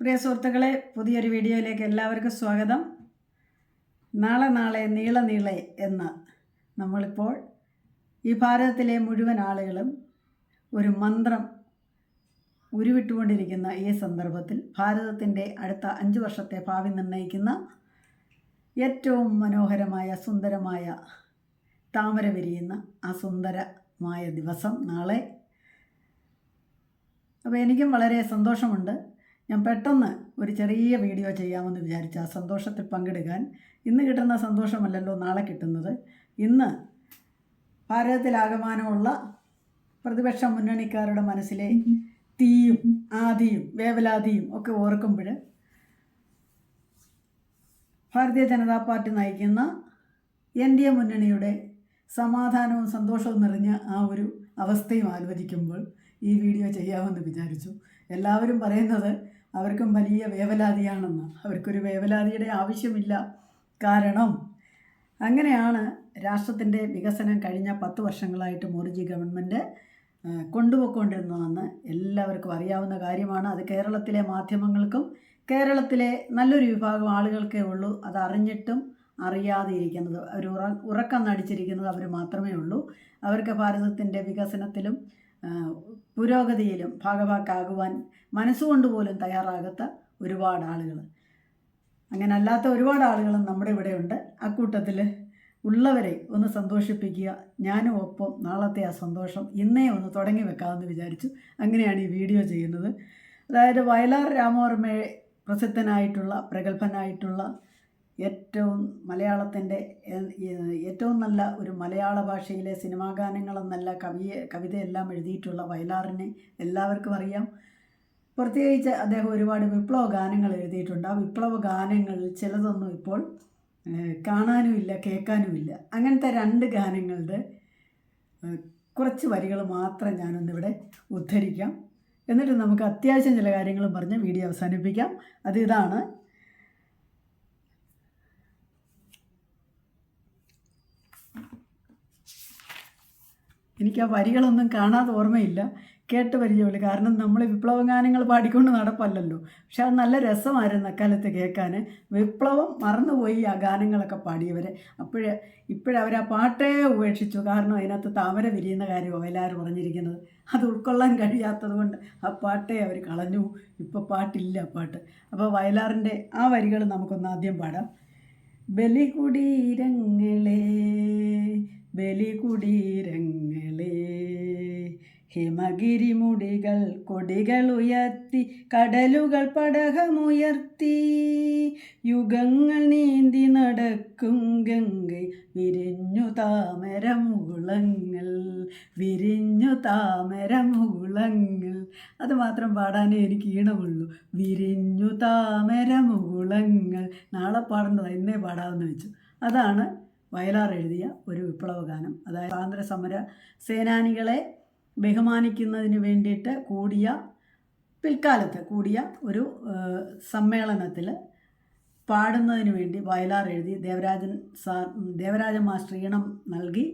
പ്രിയ സുഹൃത്തുക്കളെ പുതിയൊരു വീഡിയോയിലേക്ക് എല്ലാവർക്കും സ്വാഗതം. നാളെ നാളെ നീള നീളെ എന്ന് നമ്മളിപ്പോൾ ഈ ഭാരതത്തിലെ മുഴുവൻ ആളുകളും ഒരു മന്ത്രം ഉരുവിട്ടുകൊണ്ടിരിക്കുന്ന ഈ സന്ദർഭത്തിൽ ഭാരതത്തിന്റെ അടുത്ത അഞ്ച് വർഷത്തെ ഭാവി നിർണയിക്കുന്ന ഏറ്റവും മനോഹരമായ സുന്ദരമായ താമര വിരിയുന്ന ആ സുന്ദരമായ ദിവസം നാളെ. അപ്പോൾ എനിക്കും വളരെ സന്തോഷമുണ്ട്. ഞാൻ പെട്ടെന്ന് ഒരു ചെറിയ വീഡിയോ ചെയ്യാമെന്ന് വിചാരിച്ച ആ സന്തോഷത്തിൽ പങ്കെടുക്കാൻ ഇന്ന് കിട്ടുന്ന സന്തോഷമല്ലല്ലോ നാളെ കിട്ടുന്നത്. ഇന്ന് ഭാരതത്തിലാകമാനമുള്ള പ്രതിപക്ഷ മുന്നണിക്കാരുടെ മനസ്സിലെ തീയും ആദിയും വേവലാതിയും ഒക്കെ ഓർക്കുമ്പോൾ ഭാരതീയ ജനതാ പാർട്ടി നയിക്കുന്ന എൻ ഡി എ മുന്നണിയുടെ സമാധാനവും സന്തോഷവും നിറഞ്ഞ ആ ഒരു അവസ്ഥയും ആലോചിക്കുമ്പോൾ ഈ വീഡിയോ ചെയ്യാമെന്ന് വിചാരിച്ചു. എല്ലാവരും പറയുന്നത് അവർക്കും വലിയ വേവലാതിയാണെന്ന്. അവർക്കൊരു വേവലാതിയുടെ ആവശ്യമില്ല. കാരണം അങ്ങനെയാണ് രാഷ്ട്രത്തിന്റെ വികസനം കഴിഞ്ഞ പത്ത് വർഷങ്ങളായിട്ട് മോർജി ഗവൺമെന്റ് കൊണ്ടുപോയിക്കൊണ്ടിരുന്നതെന്ന് എല്ലാവർക്കും അറിയാവുന്ന കാര്യമാണ്. അത് കേരളത്തിലെ മാധ്യമങ്ങൾക്കും കേരളത്തിലെ നല്ലൊരു വിഭാഗം ആളുകൾക്കേ ഉള്ളൂ. അത് അറിഞ്ഞിട്ടും അറിയാതെ ഇരിക്കുന്നത് അവർ ഉറ ഉറക്കം നടിച്ചിരിക്കുന്നത് അവർ മാത്രമേ ഉള്ളൂ. അവർക്ക് ഭാരതത്തിന്റെ വികസനത്തിലും പുരോഗതിയിലും ഭാഗവാക്കാകുവാൻ മനസ്സുകൊണ്ട് പോലും തയ്യാറാകാത്ത ഒരുപാട് ആളുകൾ അങ്ങനെ അല്ലാത്ത ഒരുപാട് ആളുകളും നമ്മുടെ ഇവിടെയുണ്ട് അക്കൂട്ടത്തിൽ ഉള്ളവരെ ഒന്ന് സന്തോഷിപ്പിക്കുക ഞാനും ഒപ്പം നാളത്തെ ആ സന്തോഷം ഇന്നേ ഒന്ന് തുടങ്ങി വെക്കാമെന്ന് വിചാരിച്ചു അങ്ങനെയാണ് ഈ വീഡിയോ ചെയ്യുന്നത്. അതായത് വയലാർ രാമവർമ്മയെ പ്രസിദ്ധനായിട്ടുള്ള പ്രഗത്ഭനായിട്ടുള്ള ഏറ്റവും മലയാളത്തിന്റെ ഏറ്റവും നല്ല ഒരു മലയാള ഭാഷയിലെ സിനിമാ ഗാനങ്ങളെന്നല്ല കവിയെ കവിതയെല്ലാം എഴുതിയിട്ടുള്ള വയലാറിനെ എല്ലാവർക്കും അറിയാം. പ്രത്യേകിച്ച് അദ്ദേഹം ഒരുപാട് വിപ്ലവ ഗാനങ്ങൾ എഴുതിയിട്ടുണ്ട്. ആ വിപ്ലവ ഗാനങ്ങളിൽ ചിലതൊന്നും ഇപ്പോൾ കാണാനുമില്ല കേൾക്കാനുമില്ല. അങ്ങനത്തെ രണ്ട് ഗാനങ്ങളുടെ കുറച്ച് വരികൾ മാത്രം ഞാനൊന്നിവിടെ ഉദ്ധരിക്കാം. എന്നിട്ട് നമുക്ക് അത്യാവശ്യം ചില കാര്യങ്ങളും പറഞ്ഞ് വീഡിയോ അവസാനിപ്പിക്കാം. അത് ഇതാണ് എനിക്ക് ആ വരികളൊന്നും കാണാതെ ഓർമ്മയില്ല. കേട്ട് പരിചയമുള്ളൂ. കാരണം നമ്മൾ വിപ്ലവ ഗാനങ്ങൾ പാടിക്കൊണ്ട് നടപ്പല്ലല്ലോ. പക്ഷെ അത് നല്ല രസമായിരുന്നു അക്കാലത്ത് കേൾക്കാൻ വിപ്ലവം മറന്നുപോയി ആ ഗാനങ്ങളൊക്കെ പാടിയവരെ. അപ്പോഴേ ഇപ്പോഴവർ ആ പാട്ടേ ഉപേക്ഷിച്ചു. കാരണം അതിനകത്ത് താമര വിരിയുന്ന കാര്യമാണ് എല്ലാവരും പറഞ്ഞിരിക്കുന്നത്. അത് ഉൾക്കൊള്ളാൻ കഴിയാത്തത് കൊണ്ട് ആ പാട്ടേ അവർ കളഞ്ഞു. ഇപ്പോൾ പാട്ടില്ല പാട്ട്. അപ്പോൾ വയലാറിന്റെ ആ വരികൾ നമുക്കൊന്ന് ആദ്യം പാടാം. ബലികുടീരങ്ങളെ ബലികുടീരങ്ങളെ. ഹിമഗിരിമുടികൾ കൊടികൾ ഉയർത്തി കടലുകൾ പടകമുയർത്തി. യുഗങ്ങൾ നീന്തി നടക്കും ഗംഗൈ. വിരിഞ്ഞു താമരമുകുളങ്ങൾ വിരിഞ്ഞു താമരമുകുളങ്ങൾ അത് മാത്രം പാടാനേ എനിക്ക് ഈണമുള്ളൂ. വിരിഞ്ഞു താമരമുകുളങ്ങൾ നാളെ പാടേണ്ടത് ഇന്നേ പാടാമെന്ന് വെച്ചു. അതാണ് വയലാർ എഴുതിയ ഒരു വിപ്ലവ ഗാനം അതായത് സ്വാതന്ത്ര്യ സമര സേനാനികളെ ബഹുമാനിക്കുന്നതിന് വേണ്ടിയിട്ട് കൂടിയ പിൽക്കാലത്ത് കൂടിയ ഒരു സമ്മേളനത്തിൽ പാടുന്നതിന് വേണ്ടി വയലാർ എഴുതി ദേവരാജൻ സാർ ദേവരാജൻ മാസ്റ്റർ ഈണം നൽകി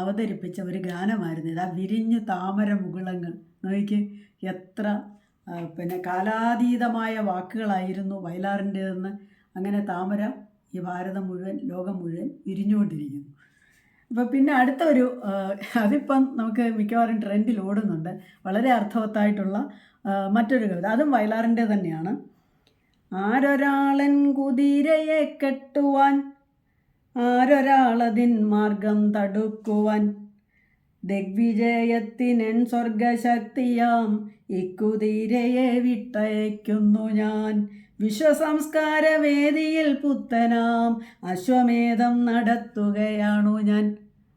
അവതരിപ്പിച്ച ഒരു ഗാനമായിരുന്നു ഇത്. ആ വിരിഞ്ഞു താമര മുകുളങ്ങൾ. നോക്കി എത്ര പിന്നെ കാലാതീതമായ വാക്കുകളായിരുന്നു വയലാറിന്റെതെന്ന്. അങ്ങനെ താമര ഈ ഭാരതം മുഴുവൻ ലോകം മുഴുവൻ വിരിഞ്ഞുകൊണ്ടിരിക്കുന്നു. അപ്പോൾ പിന്നെ അടുത്ത ഒരു അതിപ്പം നമുക്ക് മിക്കവാറും ട്രെൻഡിൽ ഓടുന്നുണ്ട്. വളരെ അർത്ഥവത്തായിട്ടുള്ള മറ്റൊരു കവിത. അതും വയലാറിന്റെ തന്നെയാണ്. ആരൊരാളൻ കുതിരയെ കെട്ടുവാൻ ആരൊരാളതിൻ മാർഗം തടുക്കുവാൻ ദിഗ്വിജയത്തിനൻ സ്വർഗശക്തിയാം ഇക്കുതിരയെ വിട്ടയക്കുന്നു ഞാൻ. വിശ്വസംസ്കാര വേദിയിൽ പുത്തനാം അശ്വമേധം നടത്തുകയാണു ഞാൻ.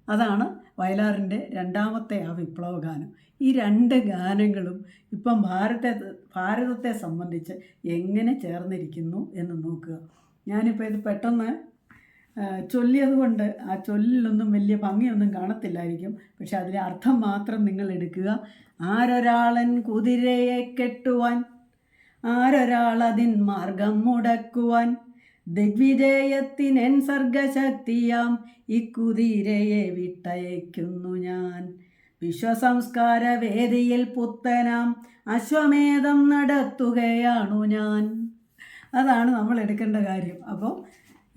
അതാണ് വയലാറിന്റെ രണ്ടാമത്തെ ആ വിപ്ലവ ഗാനം ഈ രണ്ട് ഗാനങ്ങളും ഇപ്പം ഭാരത ഭാരതത്തെ സംബന്ധിച്ച് എങ്ങനെ ചേർന്നിരിക്കുന്നു എന്ന് നോക്കുക. ഞാനിപ്പോൾ ഇത് പെട്ടെന്ന് ചൊല്ലിയതുകൊണ്ട് ആ ചൊല്ലിലൊന്നും വലിയ ഭംഗിയൊന്നും കാണത്തില്ലായിരിക്കും. പക്ഷെ അതിലെ അർത്ഥം മാത്രം നിങ്ങൾ എടുക്കുക. ആരൊരാളൻ കുതിരയെ കെട്ടുവാൻ ആരൊരാളതിൻ മാർഗം മുടക്കുവാൻ? ദിഗ്വിജയത്തിനെൻ സർഗശക്തിയാം ഇക്കുതിരയെ വിട്ടയക്കുന്നു ഞാൻ. വിശ്വസംസ്കാര വേദിയിൽ പുത്തനാം അശ്വമേധം നടത്തുകയാണു ഞാൻ. അതാണ് നമ്മൾ എടുക്കേണ്ട കാര്യം. അപ്പോൾ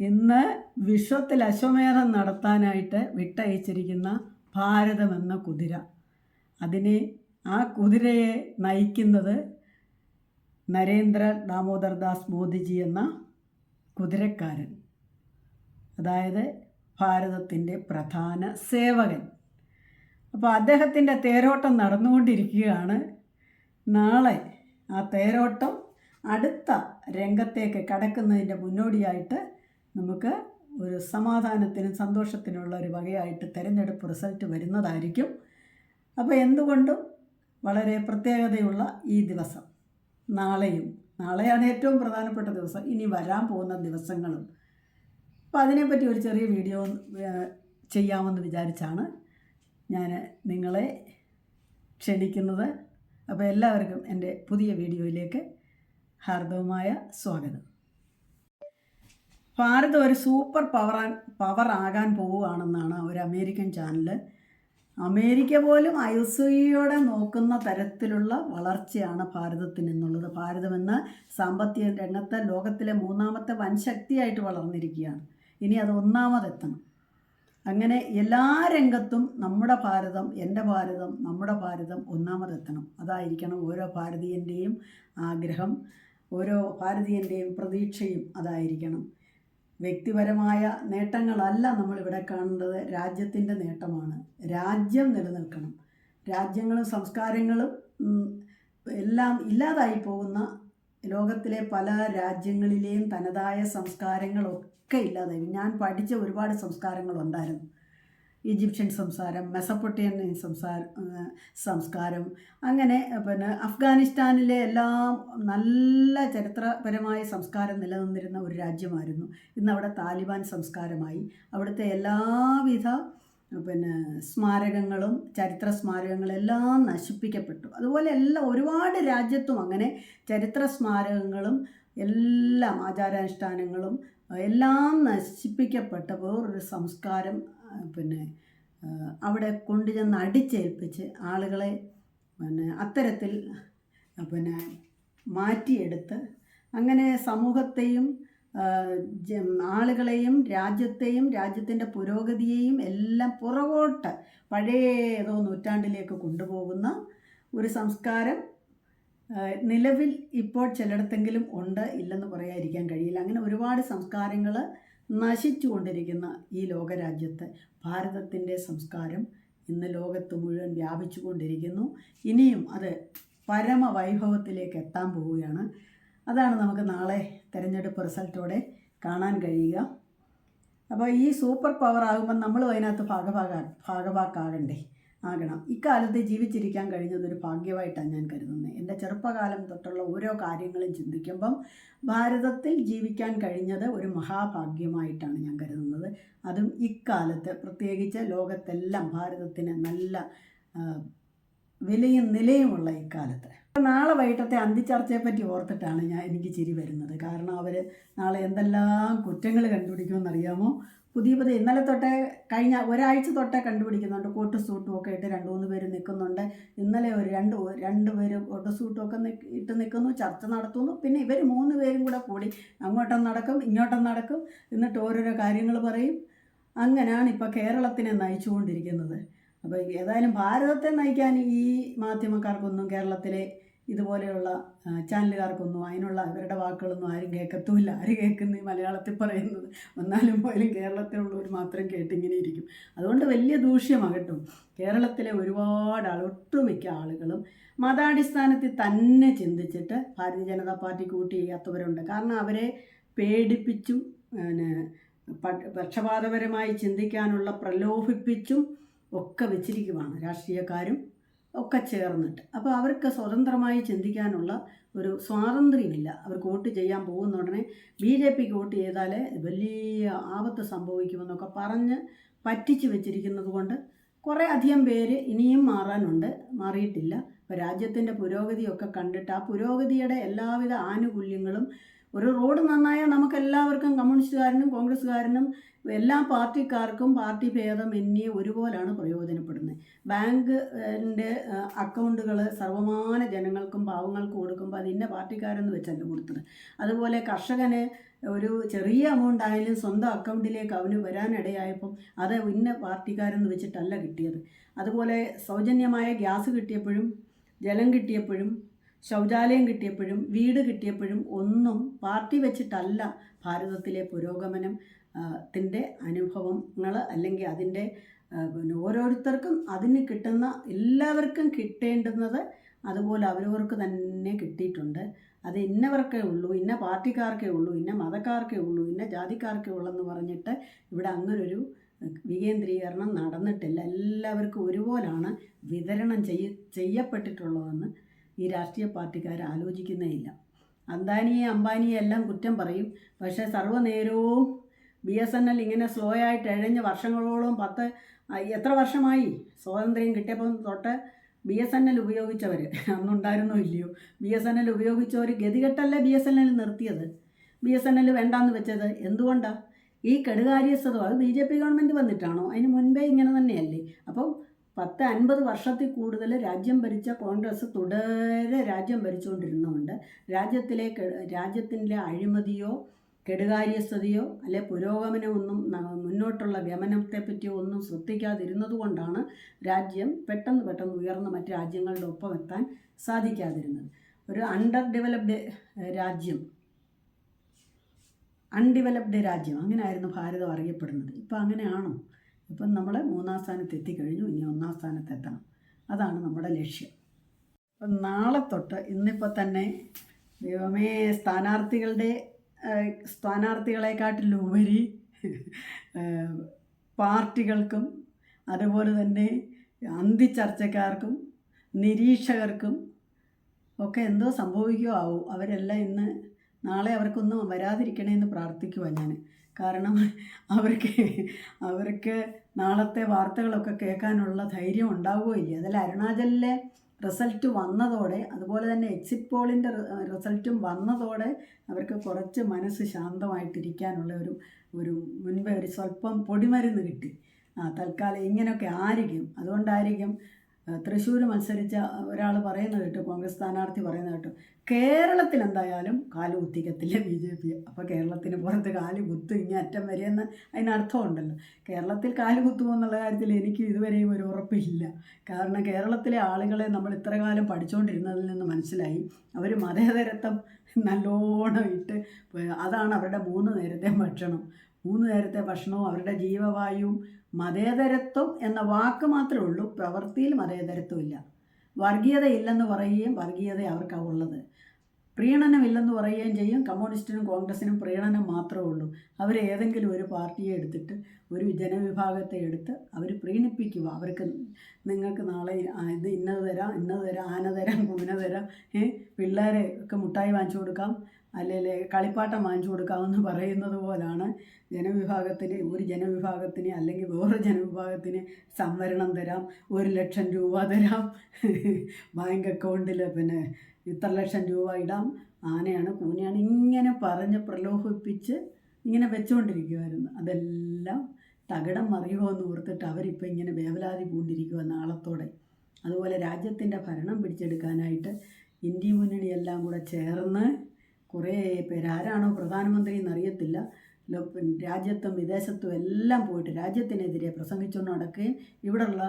ഇന്ന് വിശ്വത്തിൽ അശ്വമേധം നടത്താനായിട്ട് വിട്ടയച്ചിരിക്കുന്ന ഭാരതം എന്ന കുതിര. അതിനെ ആ കുതിരയെ നയിക്കുന്നത് നരേന്ദ്ര ദാമോദർ ദാസ് മോദിജി എന്ന കുതിരക്കാരൻ അതായത് ഭാരതത്തിന്റെ പ്രധാന സേവകൻ. അപ്പോൾ അദ്ദേഹത്തിന്റെ തേരോട്ടം നടന്നുകൊണ്ടിരിക്കുകയാണ്. നാളെ ആ തേരോട്ടം അടുത്ത രംഗത്തേക്ക് കടക്കുന്നതിന്റെ മുന്നോടിയായിട്ട് നമുക്ക് ഒരു സമാധാനത്തിനും സന്തോഷത്തിനുള്ള ഒരു വകയായിട്ട് തിരഞ്ഞെടുപ്പ് റിസൾട്ട് വരുന്നതായിരിക്കും. അപ്പോൾ എന്തുകൊണ്ടും വളരെ പ്രത്യേകതയുള്ള ഈ ദിവസം. നാളെയും. നാളെയാണ് ഏറ്റവും പ്രധാനപ്പെട്ട ദിവസം. ഇനി വരാൻ പോകുന്ന ദിവസങ്ങളും. അപ്പോൾ അതിനെപ്പറ്റി ഒരു ചെറിയ വീഡിയോ ചെയ്യാമെന്ന് വിചാരിച്ചാണ് ഞാൻ നിങ്ങളെ ക്ഷണിക്കുന്നത്. അപ്പോൾ എല്ലാവർക്കും എന്റെ പുതിയ വീഡിയോയിലേക്ക് ഹാർദവമായ സ്വാഗതം. ഭാരതം ഒരു സൂപ്പർ പവർ പവർ ആകാൻ പോവുകയാണെന്നാണ് ഒരു അമേരിക്കൻ ചാനൽ അമേരിക്ക പോലും അയുസൂയോടെ നോക്കുന്ന തരത്തിലുള്ള വളർച്ചയാണ് ഭാരതത്തിന് എന്നുള്ളത് ഭാരതം എന്ന സാമ്പത്തിക രംഗത്ത് ലോകത്തിലെ മൂന്നാമത്തെ വൻശക്തിയായിട്ട് വളർന്നിരിക്കുകയാണ്. ഇനി അത് ഒന്നാമതെത്തണം. അങ്ങനെ എല്ലാ രംഗത്തും നമ്മുടെ ഭാരതം എന്റെ ഭാരതം നമ്മുടെ ഭാരതം ഒന്നാമതെത്തണം. അതായിരിക്കണം ഓരോ ഭാരതീയന്റെയും ആഗ്രഹം ഓരോ ഭാരതീയന്റെയും പ്രതീക്ഷയും അതായിരിക്കണം. വ്യക്തിപരമായ നേട്ടങ്ങളല്ല നമ്മളിവിടെ കാണേണ്ടത്. രാജ്യത്തിന്റെ നേട്ടമാണ്. രാജ്യം നിലനിൽക്കണം. രാജ്യങ്ങളും സംസ്കാരങ്ങളും എല്ലാം ഇല്ലാതായി പോകുന്ന ലോകത്തിലെ പല രാജ്യങ്ങളിലെയും തനതായ സംസ്കാരങ്ങളൊക്കെ ഇല്ലാതായി. ഞാൻ പഠിച്ച ഒരുപാട് സംസ്കാരങ്ങളുണ്ടായിരുന്നു. ഈജിപ്ഷ്യൻ സംസാരം മെസപ്പൊട്ടിയൻ സംസാരം സംസ്കാരം അങ്ങനെ പിന്നെ അഫ്ഗാനിസ്ഥാനിലെ എല്ലാം നല്ല ചരിത്രപരമായ സംസ്കാരം നിലനിന്നിരുന്ന ഒരു രാജ്യമായിരുന്നു. ഇന്ന് അവിടെ താലിബാൻ സംസ്കാരമായി. അവിടുത്തെ എല്ലാവിധ പിന്നെ സ്മാരകങ്ങളും ചരിത്ര സ്മാരകങ്ങളും എല്ലാം നശിപ്പിക്കപ്പെട്ടു. അതുപോലെ എല്ലാ ഒരുപാട് രാജ്യത്തും അങ്ങനെ ചരിത്ര സ്മാരകങ്ങളും എല്ലാം ആചാരാനുഷ്ഠാനങ്ങളും എല്ലാം നശിപ്പിക്കപ്പെട്ട ഒരു സംസ്കാരം പിന്നെ അവിടെ കൊണ്ടുചെന്ന് അടിച്ചേൽപ്പിച്ച് ആളുകളെ പിന്നെ അത്തരത്തിൽ പിന്നെ മാറ്റിയെടുത്ത് അങ്ങനെ സമൂഹത്തെയും ആളുകളെയും രാജ്യത്തെയും രാജ്യത്തിന്റെ പുരോഗതിയെയും എല്ലാം പുറകോട്ട് പഴയ ഏതോ നൂറ്റാണ്ടിലേക്ക് കൊണ്ടുപോകുന്ന ഒരു സംസ്കാരം നിലവിൽ ഇപ്പോൾ ചിലയിടത്തെങ്കിലും ഉണ്ട് ഇല്ലെന്ന് പറയാതിരിക്കാൻ കഴിയില്ല. അങ്ങനെ ഒരുപാട് സംസ്കാരങ്ങൾ നശിച്ചു കൊണ്ടിരിക്കുന്ന ഈ ലോകരാജ്യത്ത് ഭാരതത്തിന്റെ സംസ്കാരം ഇന്ന് ലോകത്ത് മുഴുവൻ വ്യാപിച്ചു കൊണ്ടിരിക്കുന്നു ഇനിയും അത് പരമവൈഭവത്തിലേക്ക് എത്താൻ പോവുകയാണ്. അതാണ് നമുക്ക് നാളെ തിരഞ്ഞെടുപ്പ് റിസൾട്ടോടെ കാണാൻ കഴിയുക. അപ്പോൾ ഈ സൂപ്പർ പവർ ആകുമ്പോൾ നമ്മൾ അതിനകത്ത് ഭാഗഭാഗ ഭാഗവാക്കാകണ്ടേ. ആകണം. ഇക്കാലത്ത് ജീവിച്ചിരിക്കാൻ കഴിഞ്ഞത് ഒരു ഭാഗ്യമായിട്ടാണ് ഞാൻ കരുതുന്നത്. എന്റെ ചെറുപ്പകാലം തൊട്ടുള്ള ഓരോ കാര്യങ്ങളും ചിന്തിക്കുമ്പം ഭാരതത്തിൽ ജീവിക്കാൻ കഴിഞ്ഞത് ഒരു മഹാഭാഗ്യമായിട്ടാണ് ഞാൻ കരുതുന്നത്. അതും ഇക്കാലത്ത് പ്രത്യേകിച്ച് ലോകത്തെല്ലാം ഭാരതത്തിന് നല്ല വിലയും നിലയുമുള്ള ഇക്കാലത്ത്. നാളെ വൈകിട്ടത്തെ അന്തിച്ചർച്ചയെ പറ്റി ഓർത്തിട്ടാണ് ഞാൻ എനിക്ക് ചിരി വരുന്നത്. കാരണം അവർ നാളെ എന്തെല്ലാം കുറ്റങ്ങൾ കണ്ടുപിടിക്കുമെന്നറിയാമോ പുതിയ പുതിയ ഇന്നലെ തൊട്ടേ കഴിഞ്ഞ ഒരാഴ്ച തൊട്ടേ കണ്ടുപിടിക്കുന്നുണ്ട് കോട്ട് സൂട്ടും ഒക്കെ ഇട്ട് രണ്ട് മൂന്ന് പേര് നിൽക്കുന്നുണ്ട് ഇന്നലെ ഒരു രണ്ട് രണ്ട് പേര് കോട്ട് സൂട്ടും ഒക്കെ ഇട്ട് നിൽക്കുന്നു ചർച്ച നടത്തുന്നു. പിന്നെ ഇവർ മൂന്ന് പേരും കൂടെ കൂടി അങ്ങോട്ടും നടക്കും ഇങ്ങോട്ടും നടക്കും. എന്നിട്ട് ഓരോരോ കാര്യങ്ങൾ പറയും. അങ്ങനെയാണ് ഇപ്പോൾ കേരളത്തിനെ നയിച്ചുകൊണ്ടിരിക്കുന്നത്. അപ്പോൾ ഏതായാലും ഭാരതത്തെ നയിക്കാൻ ഈ മാധ്യമക്കാർക്കൊന്നും കേരളത്തിലെ ഇതുപോലെയുള്ള ചാനലുകാർക്കൊന്നും അതിനുള്ള അവരുടെ വാക്കുകളൊന്നും ആരും കേൾക്കത്തുമില്ല. ആര് കേൾക്കുന്നു ഈ മലയാളത്തിൽ പറയുന്നത്? വന്നാലും പോയാലും കേരളത്തിലുള്ളവർ മാത്രം കേട്ടിങ്ങനെ ഇരിക്കും. അതുകൊണ്ട് വലിയ ദൂഷ്യമാകട്ടും. കേരളത്തിലെ ഒരുപാട് ആൾ ഒട്ടുമിക്ക ആളുകളും മതാടിസ്ഥാനത്തിൽ തന്നെ ചിന്തിച്ചിട്ട് ഭാരതീയ ജനതാ പാർട്ടി കൂട്ടി ചെയ്യാത്തവരുണ്ട്. കാരണം അവരെ പേടിപ്പിച്ചും പിന്നെ പക്ഷപാതപരമായി ചിന്തിക്കാനുള്ള പ്രലോഭിപ്പിച്ചും ഒക്കെ വെച്ചിരിക്കുവാണ് രാഷ്ട്രീയക്കാരും ഒക്കെ ചേർന്നിട്ട്. അപ്പോൾ അവർക്ക് സ്വതന്ത്രമായി ചിന്തിക്കാനുള്ള ഒരു സ്വാതന്ത്ര്യമില്ല. അവർക്ക് വോട്ട് ചെയ്യാൻ പോകുന്ന ഉടനെ ബി ജെ പിക്ക് വോട്ട് ചെയ്താൽ വലിയ ആപത്ത് സംഭവിക്കുമെന്നൊക്കെ പറഞ്ഞ് പറ്റിച്ചു വെച്ചിരിക്കുന്നത് കൊണ്ട് കുറേ അധികം പേര് ഇനിയും മാറാനുണ്ട്. മാറിയിട്ടില്ല. അപ്പോൾ രാജ്യത്തിന്റെ പുരോഗതിയൊക്കെ കണ്ടിട്ട് ആ പുരോഗതിയുടെ എല്ലാവിധ ആനുകൂല്യങ്ങളും ഒരു റോഡ് നന്നായാൽ നമുക്ക് എല്ലാവർക്കും കമ്മ്യൂണിസ്റ്റുകാരനും കോൺഗ്രസ്സുകാരനും എല്ലാ പാർട്ടിക്കാർക്കും പാർട്ടി ഭേദമന്യേ ഒരുപോലാണ് പ്രയോജനപ്പെടുന്നത്. ബാങ്കിന്റെ അക്കൗണ്ടുകൾ സർവമാന ജനങ്ങൾക്കും പാവങ്ങൾക്കും കൊടുക്കുമ്പോൾ അത് ഇന്ന പാർട്ടിക്കാരെന്ന് വെച്ചല്ല കൊടുത്തത്. അതുപോലെ കർഷകന് ഒരു ചെറിയ എമൗണ്ട് ആയാലും സ്വന്തം അക്കൗണ്ടിലേക്ക് അവന് വരാനിടയായപ്പം അത് ഇന്ന പാർട്ടിക്കാരെന്ന് വെച്ചിട്ടല്ല കിട്ടിയത്. അതുപോലെ സൗജന്യമായ ഗ്യാസ് കിട്ടിയപ്പോഴും ജലം കിട്ടിയപ്പോഴും ശൗചാലയം കിട്ടിയപ്പോഴും വീട് കിട്ടിയപ്പോഴും ഒന്നും പാർട്ടി വെച്ചിട്ടല്ല ഭാരതത്തിലെ പുരോഗമനം ത്തിന്റെ അനുഭവങ്ങൾ അല്ലെങ്കിൽ അതിന്റെ പിന്നെ ഓരോരുത്തർക്കും അതിന് കിട്ടുന്ന എല്ലാവർക്കും കിട്ടേണ്ടുന്നത് അതുപോലെ അവരവർക്ക് തന്നെ കിട്ടിയിട്ടുണ്ട്. അത് ഇന്നവർക്കേ ഉള്ളൂ ഇന്ന പാർട്ടിക്കാർക്കേ ഉള്ളൂ ഇന്ന മതക്കാർക്കേ ഉള്ളൂ ഇന്ന ജാതിക്കാർക്കേ ഉള്ളെന്ന് പറഞ്ഞിട്ട് ഇവിടെ അങ്ങനൊരു വികേന്ദ്രീകരണം നടന്നിട്ടില്ല. എല്ലാവർക്കും ഒരുപോലാണ് വിതരണം ചെയ്യ ചെയ്യപ്പെട്ടിട്ടുള്ളതെന്ന് ഈ രാഷ്ട്രീയ പാർട്ടിക്കാർ ആലോചിക്കുന്നേ ഇല്ല അംബാനിയെ അംബാനിയെ എല്ലാം കുറ്റം പറയും. പക്ഷേ സർവനേരവും ബി എസ് എൻ എൽ ഇങ്ങനെ സ്ലോ ആയിട്ട് എഴഞ്ഞ് വർഷങ്ങളോളം പത്ത് എത്ര വർഷമായി സ്വാതന്ത്ര്യം കിട്ടിയപ്പം തൊട്ട് ബി എസ് എൻ എൽ ഉപയോഗിച്ചവർ അന്നുണ്ടായിരുന്നോ ഇല്ലയോ? ബി എസ് എൻ എൽ ഉപയോഗിച്ചവർ ഗതികെട്ടല്ലേ ബി എസ് എൻ എൽ നിർത്തിയത്? ബി എസ് എൻ എൽ വേണ്ടാന്ന് വെച്ചത് എന്തുകൊണ്ടാണ് ഈ കെടുകാര്യസ്ഥതോ അത് ബി ജെ പി ഗവൺമെന്റ് വന്നിട്ടാണോ? അതിന് മുൻപേ ഇങ്ങനെ തന്നെയല്ലേ? അപ്പം പത്ത് അൻപത് വർഷത്തിൽ കൂടുതൽ രാജ്യം ഭരിച്ച കോൺഗ്രസ് തുടരെ രാജ്യം ഭരിച്ചുകൊണ്ടിരുന്നതുകൊണ്ട് രാജ്യത്തിലെ രാജ്യത്തിന്റെ അഴിമതിയോ കെടുകാര്യസ്ഥതയോ അല്ലെ പുരോഗമനമൊന്നും മുന്നോട്ടുള്ള ഗമനത്തെ പറ്റിയോ ഒന്നും ശ്രദ്ധിക്കാതിരുന്നതുകൊണ്ടാണ് രാജ്യം പെട്ടെന്ന് പെട്ടെന്ന് ഉയർന്ന മറ്റ് രാജ്യങ്ങളുടെ ഒപ്പം എത്താൻ സാധിക്കാതിരുന്നത്. ഒരു അണ്ടർ ഡെവലപ്ഡ് രാജ്യം അൺഡെവലപ്ഡ് രാജ്യം അങ്ങനെയായിരുന്നു ഭാരതം അറിയപ്പെടുന്നത്. ഇപ്പം അങ്ങനെയാണോ? ഇപ്പം നമ്മൾ മൂന്നാം സ്ഥാനത്ത് എത്തിക്കഴിഞ്ഞു ഇനി ഒന്നാം സ്ഥാനത്ത് എത്തണം. അതാണ് നമ്മുടെ ലക്ഷ്യം. അപ്പം നാളെ തൊട്ട് ഇന്നിപ്പോൾ തന്നെ ദൈവമേ സ്ഥാനാർത്ഥികളുടെ സ്ഥാനാർത്ഥികളെക്കാട്ടിലുപരി പാർട്ടികൾക്കും അതുപോലെ തന്നെ അന്തിച്ചർച്ചക്കാർക്കും നിരീക്ഷകർക്കും ഒക്കെ എന്തോ സംഭവിക്കുകയോ ആവും അവരെല്ലാം ഇന്ന് നാളെ അവർക്കൊന്നും വരാതിരിക്കണേ എന്ന് പ്രാർത്ഥിക്കുവാൻ ഞാൻ കാരണം അവർക്ക് അവർക്ക് നാളത്തെ വാർത്തകളൊക്കെ കേൾക്കാനുള്ള ധൈര്യം ഉണ്ടാവുകയോ ഇല്ല അതിൽ അരുണാചലിലെ റിസൾട്ട് വന്നതോടെ അതുപോലെ തന്നെ എക്സിറ്റ് പോളിന്റെ റിസൾട്ടും വന്നതോടെ അവർക്ക് കുറച്ച് മനസ്സ് ശാന്തമായിട്ടിരിക്കാനുള്ള ഒരു ഒരു മുൻപേ ഒരു സ്വല്പം പൊടിമരുന്ന് കിട്ടി. ആ തൽക്കാലം ഇങ്ങനെയൊക്കെ ആയിരിക്കും. അതുകൊണ്ടായിരിക്കും തൃശ്ശൂർ മത്സരിച്ച ഒരാൾ പറയുന്നത് കേട്ടു കോൺഗ്രസ് സ്ഥാനാർത്ഥി പറയുന്നത് കേട്ടു. കേരളത്തിൽ എന്തായാലും കാൽ കുത്തിക്കത്തില്ല ബി ജെ പി. അപ്പോൾ കേരളത്തിന് പുറത്ത് കാൽ കുത്തും ഇനി അറ്റം വരെയെന്ന് അതിനർത്ഥമുണ്ടല്ലോ കേരളത്തിൽ കാൽ കുത്തുമോ എന്നുള്ള കാര്യത്തിൽ എനിക്ക് ഇതുവരെയും ഒരു ഉറപ്പില്ല. കാരണം കേരളത്തിലെ ആളുകളെ നമ്മൾ ഇത്ര കാലം പഠിച്ചുകൊണ്ടിരുന്നതിൽ നിന്ന് മനസ്സിലായി. അവർ മതേതരത്വം നല്ലോണം ഇട്ട് അതാണ് അവരുടെ മൂന്ന് നേരത്തെ ഭക്ഷണം. മൂന്ന് നേരത്തെ ഭക്ഷണവും അവരുടെ ജീവവായുവും മതേതരത്വം എന്ന വാക്ക് മാത്രമേ ഉള്ളൂ. പ്രവൃത്തിയിൽ മതേതരത്വം ഇല്ല. വർഗീയത ഇല്ലെന്ന് പറയുകയും വർഗീയത അവർക്കാണ് ഉള്ളത്. പ്രീണനമില്ലെന്ന് പറയുകയും ചെയ്യും. കമ്മ്യൂണിസ്റ്റിനും കോൺഗ്രസിനും പ്രീണനം മാത്രമേ ഉള്ളൂ. അവർ ഏതെങ്കിലും ഒരു പാർട്ടിയെ എടുത്തിട്ട് ഒരു ജനവിഭാഗത്തെ എടുത്ത് അവർ പ്രീണിപ്പിക്കുക. അവർക്ക് നിങ്ങൾക്ക് നാളെ ഇത് ഇന്നത് തരാം ഇന്നത് തരാം ആന തരാം കൂന തരാം പിള്ളേരെ ഒക്കെ മുട്ടായി വാങ്ങിച്ചു കൊടുക്കാം. അല്ലെങ്കിൽ കളിപ്പാട്ടം വാങ്ങിച്ചു കൊടുക്കാമെന്ന് പറയുന്നത് പോലാണ് ജനവിഭാഗത്തിന് ഒരു ജനവിഭാഗത്തിന് അല്ലെങ്കിൽ വേറെ ജനവിഭാഗത്തിന് സംവരണം തരാം ഒരു ലക്ഷം രൂപ തരാം. ബാങ്ക് അക്കൗണ്ടിൽ പിന്നെ ഇത്ര ലക്ഷം രൂപ ഇടാം. ആനയാണ് കൂനയാണ് ഇങ്ങനെ പറഞ്ഞ് പ്രലോഭിപ്പിച്ച് ഇങ്ങനെ വെച്ചുകൊണ്ടിരിക്കുമായിരുന്നു അതെല്ലാം തകിടം മറിയുമോ എന്ന് ഓർത്തിട്ട് അവരിപ്പോൾ ഇങ്ങനെ വേവലാതി പൂണ്ടിരിക്കുക നാളത്തോടെ. അതുപോലെ രാജ്യത്തിന്റെ ഭരണം പിടിച്ചെടുക്കാനായിട്ട് ഇന്ത്യ മുന്നണി എല്ലാം കൂടെ ചേർന്ന് കുറേ പേര് ആരാണോ പ്രധാനമന്ത്രി എന്നറിയത്തില്ല രാജ്യത്തും വിദേശത്തും എല്ലാം പോയിട്ട് രാജ്യത്തിനെതിരെ പ്രസംഗിച്ചുകൊണ്ട് നടക്കുകയും ഇവിടെയുള്ള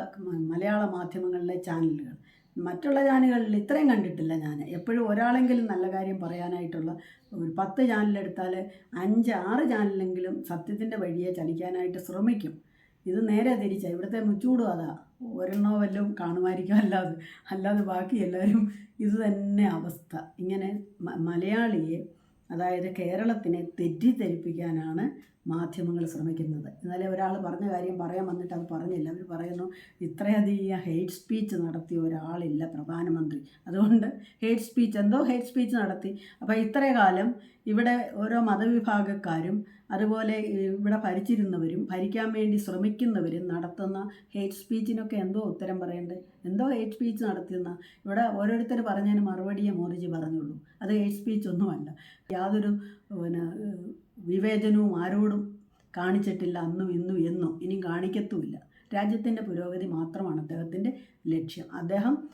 മലയാള മാധ്യമങ്ങളിലെ ചാനലുകൾ. മറ്റുള്ള ചാനലുകളിൽ ഇത്രയും കണ്ടിട്ടില്ല ഞാൻ. എപ്പോഴും ഒരാളെങ്കിലും നല്ല കാര്യം പറയാനായിട്ടുള്ള ഒരു പത്ത് ചാനലെടുത്താൽ അഞ്ച് ആറ് ചാനലെങ്കിലും സത്യത്തിന്റെ വഴിയെ ചലിക്കാനായിട്ട് ശ്രമിക്കും. ഇത് നേരെ തിരിച്ചാണ് ഇവിടുത്തെ മുച്ചൂടും അതാ. ഒരെണ്ണോ വല്ലതും കാണുമായിരിക്കും അല്ലാതെ. അല്ലാതെ ബാക്കി എല്ലാവരും ഇത് തന്നെ അവസ്ഥ. ഇങ്ങനെ മലയാളിയെ അതായത് കേരളത്തിനെ തെറ്റിദ്ധരിപ്പിക്കാനാണ് മാധ്യമങ്ങൾ ശ്രമിക്കുന്നത്. എന്നാലും ഒരാൾ പറഞ്ഞ കാര്യം പറയാൻ വന്നിട്ട് അത് പറഞ്ഞില്ല. അവർ പറയുന്നു ഇത്രയധികം ഹെയ്റ്റ് സ്പീച്ച് നടത്തിയ ഒരാളില്ല പ്രധാനമന്ത്രി. അതുകൊണ്ട് ഹെയ്റ്റ് സ്പീച്ച് എന്തോ ഹെയ്റ്റ് സ്പീച്ച് നടത്തി. അപ്പോൾ ഇത്രകാലം കാലം ഇവിടെ ഓരോ മതവിഭാഗക്കാരും അതുപോലെ ഇവിടെ ഭരിച്ചിരുന്നവരും ഭരിക്കാൻ വേണ്ടി ശ്രമിക്കുന്നവരും നടത്തുന്ന ഹെയ്റ്റ് സ്പീച്ചിനൊക്കെ എന്തോ ഉത്തരം പറയണ്ടേ. എന്തോ ഹെയ്റ്റ് സ്പീച്ച് നടത്തുന്ന ഇവിടെ ഓരോരുത്തർ പറഞ്ഞതിന് മറുപടിയെ മോദിജി പറഞ്ഞുള്ളൂ. അത് ഹെയ്റ്റ് സ്പീച്ച് ഒന്നുമല്ല യാതൊരു പിന്നെ വിവേചനവും ആരോടും കാണിച്ചിട്ടില്ല അന്നും ഇന്നും എന്നും ഇനിയും കാണിക്കത്തുമില്ല. രാജ്യത്തിന്റെ പുരോഗതി മാത്രമാണ് അദ്ദേഹത്തിന്റെ ലക്ഷ്യം. അദ്ദേഹം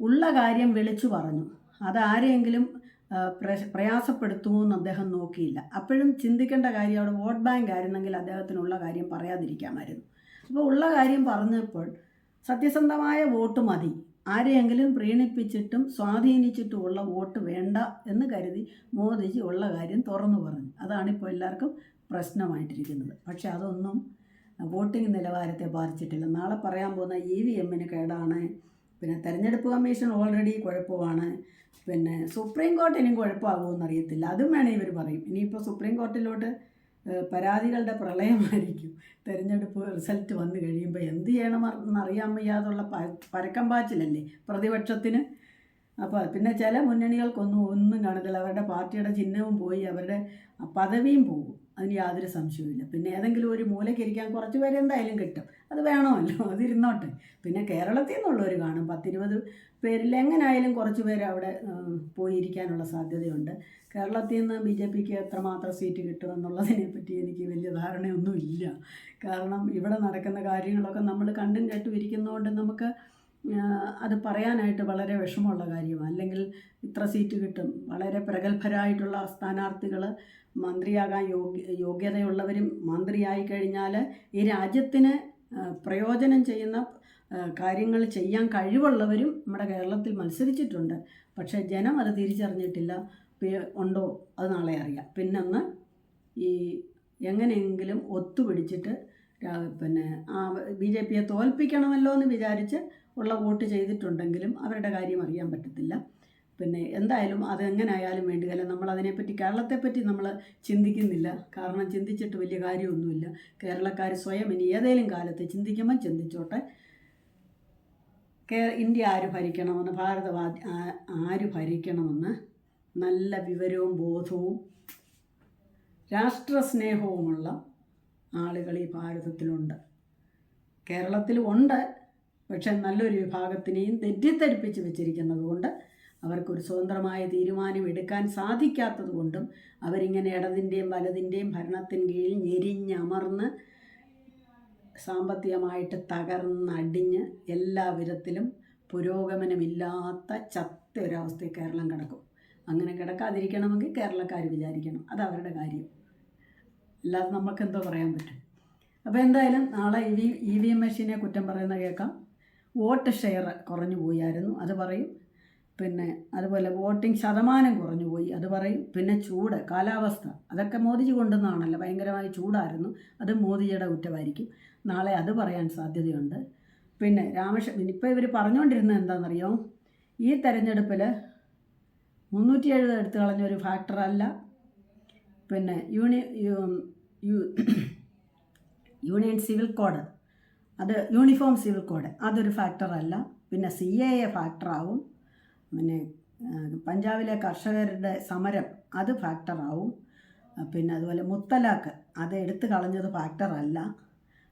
ഉള്ള കാര്യം വിളിച്ചു പറഞ്ഞു. അതാരെങ്കിലും ആരെയെങ്കിലും പ്ര- പ്രയാസപ്പെടുത്തുമോ എന്ന് അദ്ദേഹം നോക്കിയില്ല. അപ്പോഴും ചിന്തിക്കേണ്ട കാര്യം അവിടെ വോട്ട് ബാങ്ക് ആയിരുന്നെങ്കിൽ അദ്ദേഹത്തിനുള്ള കാര്യം പറയാതിരിക്കാമായിരുന്നു. അപ്പോൾ ഉള്ള കാര്യം പറഞ്ഞപ്പോൾ സത്യസന്ധമായ വോട്ട് മതി. ആരെയെങ്കിലും പ്രീണിപ്പിച്ചിട്ടും സ്വാധീനിച്ചിട്ടും ഉള്ള വോട്ട് വേണ്ട എന്ന് കരുതി മോദിജി ഉള്ള കാര്യം തുറന്നു പറഞ്ഞു. അതാണിപ്പോൾ എല്ലാവർക്കും പ്രശ്നമായിട്ടിരിക്കുന്നത്. പക്ഷേ അതൊന്നും വോട്ടിംഗ് നിലവാരത്തെ ബാധിച്ചിട്ടില്ല. നാളെ പറയാൻ പോകുന്ന ഇ വി എമ്മിന് കേടാണ്. പിന്നെ തെരഞ്ഞെടുപ്പ് കമ്മീഷൻ ഓൾറെഡി കുഴപ്പമാണ്. പിന്നെ സുപ്രീം കോർട്ട് ഇനിയും കുഴപ്പമാകുമെന്ന് അറിയത്തില്ല. അതും വേണേൽ ഇവർ പറയും. ഇനിയിപ്പോൾ സുപ്രീം കോർട്ടിലോട്ട് പരാതികളുടെ പ്രളയമായിരിക്കും. തെരഞ്ഞെടുപ്പ് റിസൾട്ട് വന്നു കഴിയുമ്പോൾ എന്ത് ചെയ്യണമെന്ന് അറിയാൻ വയ്യാതുള്ള പരക്കം പാച്ചിലല്ലേ പ്രതിപക്ഷത്തിന്? അപ്പോൾ പിന്നെ ചില മുന്നണികൾക്കൊന്നും ഒന്നും കാണത്തില്ല. അവരുടെ പാർട്ടിയുടെ ചിഹ്നവും പോയി അവരുടെ പദവിയും പോകും. അതിന് യാതൊരു സംശയവുമില്ല. പിന്നെ ഏതെങ്കിലും ഒരു മൂലക്കിരിക്കാൻ കുറച്ച് പേര് എന്തായാലും കിട്ടും. അത് വേണമല്ലോ അതിരുന്നോട്ടെ. പിന്നെ കേരളത്തിൽ നിന്നുള്ളവർ കാണും. പത്തിരുപത് പേരിൽ എങ്ങനെയായാലും കുറച്ച് പേര് അവിടെ പോയിരിക്കാനുള്ള സാധ്യതയുണ്ട്. കേരളത്തിൽ നിന്ന് ബി ജെ പിക്ക് എത്രമാത്രം സീറ്റ് കിട്ടും എന്നുള്ളതിനെ പറ്റി എനിക്ക് വലിയ ധാരണയൊന്നുമില്ല. കാരണം ഇവിടെ നടക്കുന്ന കാര്യങ്ങളൊക്കെ നമ്മൾ കണ്ടും കേട്ടും ഇരിക്കുന്നതുകൊണ്ട് നമുക്ക് അത് പറയാനായിട്ട് വളരെ വിഷമമുള്ള കാര്യമാണ്. അല്ലെങ്കിൽ ഇത്ര സീറ്റ് കിട്ടും. വളരെ പ്രഗത്ഭരായിട്ടുള്ള സ്ഥാനാർത്ഥികൾ മന്ത്രിയാകാൻ യോഗ്യ യോഗ്യതയുള്ളവരും മന്ത്രിയായി കഴിഞ്ഞാൽ ഈ രാജ്യത്തിന് പ്രയോജനം ചെയ്യുന്ന കാര്യങ്ങൾ ചെയ്യാൻ കഴിവുള്ളവരും നമ്മുടെ കേരളത്തിൽ മത്സരിച്ചിട്ടുണ്ട്. പക്ഷേ ജനം അത് തിരിച്ചറിഞ്ഞിട്ടില്ല. ഉണ്ടോ? അത് നാളെ അറിയാം. പിന്നൊന്ന് ഈ എങ്ങനെയെങ്കിലും ഒത്തുപിടിച്ചിട്ട് പിന്നെ ആ ബി ജെ പിയെ തോൽപ്പിക്കണമല്ലോ എന്ന് വിചാരിച്ച് ഉള്ള വോട്ട് ചെയ്തിട്ടുണ്ടെങ്കിലും അവരുടെ കാര്യം അറിയാൻ പറ്റത്തില്ല. പിന്നെ എന്തായാലും അത് എങ്ങനെയായാലും വേണ്ടിയല്ല നമ്മൾ അതിനെപ്പറ്റി കേരളത്തെപ്പറ്റി നമ്മൾ ചിന്തിക്കുന്നില്ല. കാരണം ചിന്തിച്ചിട്ട് വലിയ കാര്യമൊന്നുമില്ല. കേരളക്കാർ സ്വയം ഇനി ഏതെങ്കിലും കാലത്ത് ചിന്തിക്കുമ്പോൾ ചിന്തിച്ചോട്ടെ. കേ ഇന്ത്യ ആര് ഭരിക്കണമെന്ന് ഭാരത ആര് ഭരിക്കണമെന്ന് നല്ല വിവരവും ബോധവും രാഷ്ട്രസ്നേഹവുമുള്ള ആളുകൾ ഈ ഭാരതത്തിലുണ്ട്. കേരളത്തിലും ഉണ്ട്. പക്ഷെ നല്ലൊരു വിഭാഗത്തിനെയും തെറ്റിദ്ധരിപ്പിച്ച് വെച്ചിരിക്കുന്നത് കൊണ്ട് അവർക്കൊരു സ്വതന്ത്രമായ തീരുമാനം എടുക്കാൻ സാധിക്കാത്തത് കൊണ്ടും അവരിങ്ങനെ ഇടതിന്റെയും വലതിന്റെയും ഭരണത്തിന് കീഴിൽ ഞെരിഞ്ഞമർന്ന് സാമ്പത്തികമായിട്ട് തകർന്നടിഞ്ഞ് എല്ലാ വിധത്തിലും പുരോഗമനമില്ലാത്ത ചത്ത ഒരവസ്ഥയിൽ കേരളം കിടക്കും. അങ്ങനെ കിടക്കാതിരിക്കണമെങ്കിൽ കേരളക്കാർ വിചാരിക്കണം. അത് അവരുടെ കാര്യം. അല്ലാതെ നമുക്ക് എന്തോ പറയാൻ പറ്റും. അപ്പോൾ എന്തായാലും നാളെ E V E V M മെഷീനെ കുറ്റം പറയുന്ന കേൾക്കാം. വോട്ട് ഷെയർ കുറഞ്ഞു പോയായിരുന്നു അത് പറയും. പിന്നെ അതുപോലെ വോട്ടിംഗ് ശതമാനം കുറഞ്ഞു പോയി അത് പറയും. പിന്നെ ചൂട് കാലാവസ്ഥ അതൊക്കെ മോദിജി കൊണ്ടുവന്നതാണല്ലോ ഭയങ്കരമായി ചൂടായിരുന്നു. അത് മോദിജിയുടെ കുറ്റമായിരിക്കും. നാളെ അത് പറയാൻ സാധ്യതയുണ്ട്. പിന്നെ രാമക്ഷ ഇപ്പോൾ ഇവർ പറഞ്ഞുകൊണ്ടിരുന്നത് എന്താണെന്നറിയോ? ഈ തെരഞ്ഞെടുപ്പിൽ മുന്നൂറ്റി എഴുപത് എടുത്തു കളഞ്ഞ ഒരു ഫാക്ടറല്ല പിന്നെ യൂണി യൂണിയൻ സിവിൽ കോഡ്. അത് യൂണിഫോം സിവിൽ കോഡ്. അതൊരു ഫാക്ടറല്ല പിന്നെ സി എ എ ഫാക്ടറാവും പിന്നെ പഞ്ചാബിലെ കർഷകരുടെ സമരം അത് ഫാക്ടറാവും പിന്നെ അതുപോലെ മുത്തലാക്ക് അത് എടുത്തു കളഞ്ഞത് ഫാക്ടറല്ല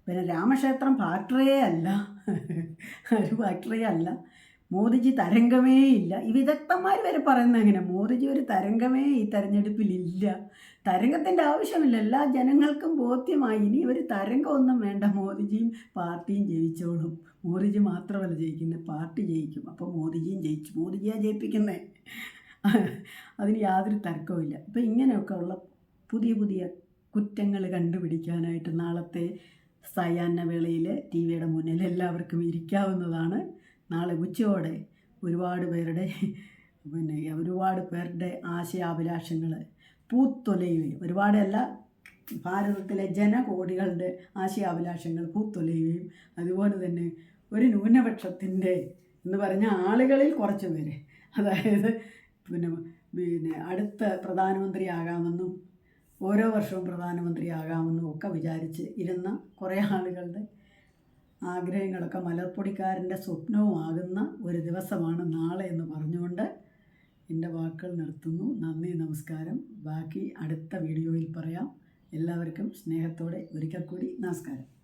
പിന്നെ രാമക്ഷേത്രം ഫാക്ടറിയേ അല്ല. ഒരു ഫാക്ടറിയേ അല്ല. മോദിജി തരംഗമേ ഇല്ല. ഈ വിദഗ്ധന്മാർ വരെ പറയുന്നത് എങ്ങനെ മോദിജി ഒരു തരംഗമേ ഈ തെരഞ്ഞെടുപ്പിലില്ല. തരംഗത്തിന്റെ ആവശ്യമില്ല. എല്ലാ ജനങ്ങൾക്കും ബോധ്യമായി ഇനി ഒരു തരംഗമൊന്നും വേണ്ട. മോദിജിയും പാർട്ടിയും ജയിച്ചോളും. മോദിജി മാത്രമല്ല ജയിക്കുന്നത് പാർട്ടി ജയിക്കും. അപ്പോൾ മോദിജിയും ജയിച്ചു. മോദിജിയാണ് ജയിപ്പിക്കുന്നത് അതിന് യാതൊരു തർക്കവുമില്ല അപ്പോൾ ഇങ്ങനെയൊക്കെ ഉള്ള പുതിയ പുതിയ കുറ്റങ്ങൾ കണ്ടുപിടിക്കാനായിട്ട് നാളത്തെ സയാന്ന വേളയിൽ ടി വിയുടെ മുന്നിൽ എല്ലാവർക്കും ഇരിക്കാവുന്നതാണ്. നാളെ ഉച്ചയോടെ ഒരുപാട് പേരുടെ പിന്നെ ഒരുപാട് പേരുടെ ആശയാഭിലാഷങ്ങൾ പൂത്തൊലയുകയും ഒരുപാടല്ല ഭാരതത്തിലെ ജനകോടികളുടെ ആശയാഭിലാഷങ്ങൾ പൂത്തൊലയുകയും അതുപോലെ തന്നെ ഒരു ന്യൂനപക്ഷത്തിന്റെ എന്ന് പറഞ്ഞ ആളുകളിൽ കുറച്ച് പേര്. അതായത് പിന്നെ പിന്നെ അടുത്ത പ്രധാനമന്ത്രിയാകാമെന്നും ഓരോ വർഷവും പ്രധാനമന്ത്രിയാകാമെന്നും ഒക്കെ വിചാരിച്ച് ഇരുന്ന കുറേ ആളുകളുടെ ആഗ്രഹങ്ങളൊക്കെ മലർപ്പൊടിക്കാരന്റെ സ്വപ്നവുമാകുന്ന ഒരു ദിവസമാണ് നാളെ എന്ന് പറഞ്ഞുകൊണ്ട് എന്റെ വാക്കുകൾ നിർത്തുന്നു. നന്ദി നമസ്കാരം. ബാക്കി അടുത്ത വീഡിയോയിൽ പറയാം. എല്ലാവർക്കും സ്നേഹത്തോടെ ഒരിക്കൽ കൂടി നമസ്കാരം.